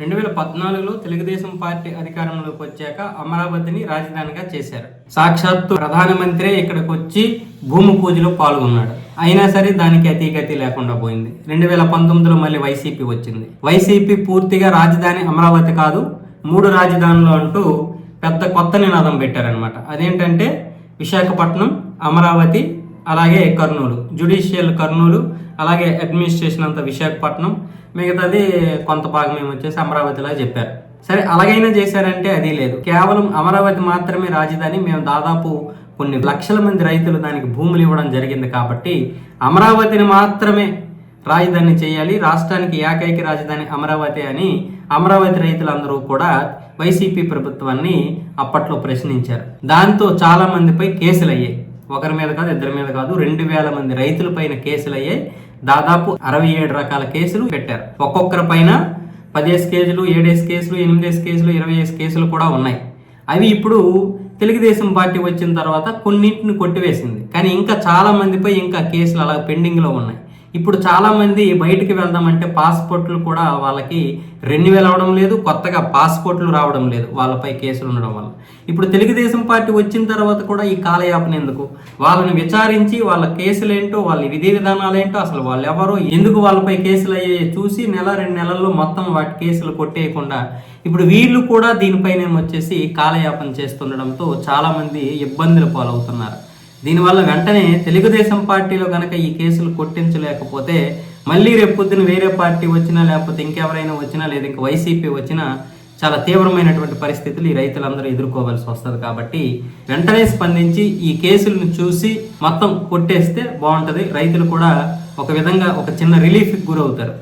రెండు వేల పద్నాలుగులో తెలుగుదేశం పార్టీ అధికారంలోకి వచ్చాక అమరావతిని రాజధానిగా చేశారు. సాక్షాత్తు ప్రధానమంత్రి ఇక్కడికి వచ్చి భూమి పూజలో పాల్గొన్నాడు. అయినా సరే దానికి అతీగతి లేకుండా పోయింది. రెండు వేల పంతొమ్మిదిలో మళ్ళీ వైసీపీ వచ్చింది. వైసీపీ పూర్తిగా రాజధాని అమరావతి కాదు మూడు రాజధానులు అంటూ పెద్ద కొత్త నినాదం పెట్టారనమాట అదేంటంటే విశాఖపట్నం అమరావతి అలాగే కర్నూలు. జుడిషియల్ కర్నూలు అలాగే అడ్మినిస్ట్రేషన్ అంతా విశాఖపట్నం మిగతాది కొంత భాగం ఏమో వచ్చేసి అమరావతిలా చెప్పారు. సరే అలాగైనా చేశారంటే అది లేదు. కేవలం అమరావతి మాత్రమే రాజధాని మేము దాదాపు కొన్ని లక్షల మంది రైతులు దానికి భూములు ఇవ్వడం జరిగింది కాబట్టి అమరావతిని మాత్రమే రాజధాని చేయాలి. రాష్ట్రానికి ఏకైక రాజధాని అమరావతి అని అమరావతి రైతులందరూ కూడా వైసీపీ ప్రభుత్వాన్ని అప్పట్లో ప్రశ్నించారు. దాంతో చాలా మందిపై కేసులు అయ్యాయి ఒకరి మీద కాదు ఇద్దరి మీద కాదు రెండు వేల మంది రైతుల పైన కేసులు అయ్యాయి దాదాపు అరవై ఏడు రకాల కేసులు పెట్టారు. ఒక్కొక్కరి పైన పదిహేసు కేసులు ఏడేసి కేసులు ఎనిమిదేసి కేసులు ఇరవై ఏసి కేసులు కూడా ఉన్నాయి. అవి ఇప్పుడు తెలుగుదేశం పార్టీ వచ్చిన తర్వాత కొన్నింటిని కొట్టివేసింది. కానీ ఇంకా చాలా మందిపై ఇంకా కేసులు అలా పెండింగ్లో ఉన్నాయి. ఇప్పుడు చాలామంది బయటికి వెళ్దామంటే పాస్పోర్ట్లు కూడా వాళ్ళకి రెన్యువల్ అవడం లేదు కొత్తగా పాస్పోర్ట్లు రావడం లేదు వాళ్ళపై కేసులు ఉండడం వల్ల. ఇప్పుడు తెలుగుదేశం పార్టీ వచ్చిన తర్వాత కూడా ఈ కాలయాపన ఎందుకు? వాళ్ళని విచారించి వాళ్ళ కేసులేంటో వాళ్ళ విధి విధానాలు ఏంటో అసలు వాళ్ళు ఎవరో ఎందుకు వాళ్ళపై కేసులు అయ్యాయి చూసి నెల రెండు నెలల్లో మొత్తం వాటి కేసులు కొట్టేయకుండా ఇప్పుడు వీళ్ళు కూడా దీనిపైన వచ్చేసి కాలయాపన చేస్తుండడంతో చాలామంది ఇబ్బందులు పాలవుతున్నారు. దీనివల్ల వెంటనే తెలుగుదేశం పార్టీలో కనుక ఈ కేసులు కొట్టించలేకపోతే మళ్ళీ రేపొద్దున వేరే పార్టీ వచ్చినా లేకపోతే ఇంకెవరైనా వచ్చినా లేదా ఇంకా వైసీపీ వచ్చినా చాలా తీవ్రమైనటువంటి పరిస్థితులు ఈ రైతులందరూ ఎదుర్కోవాల్సి వస్తుంది కాబట్టి వెంటనే స్పందించి ఈ కేసులను చూసి మొత్తం కొట్టేస్తే బాగుంటుంది. రైతులు కూడా ఒక విధంగా ఒక చిన్న రిలీఫ్కి గురవుతారు.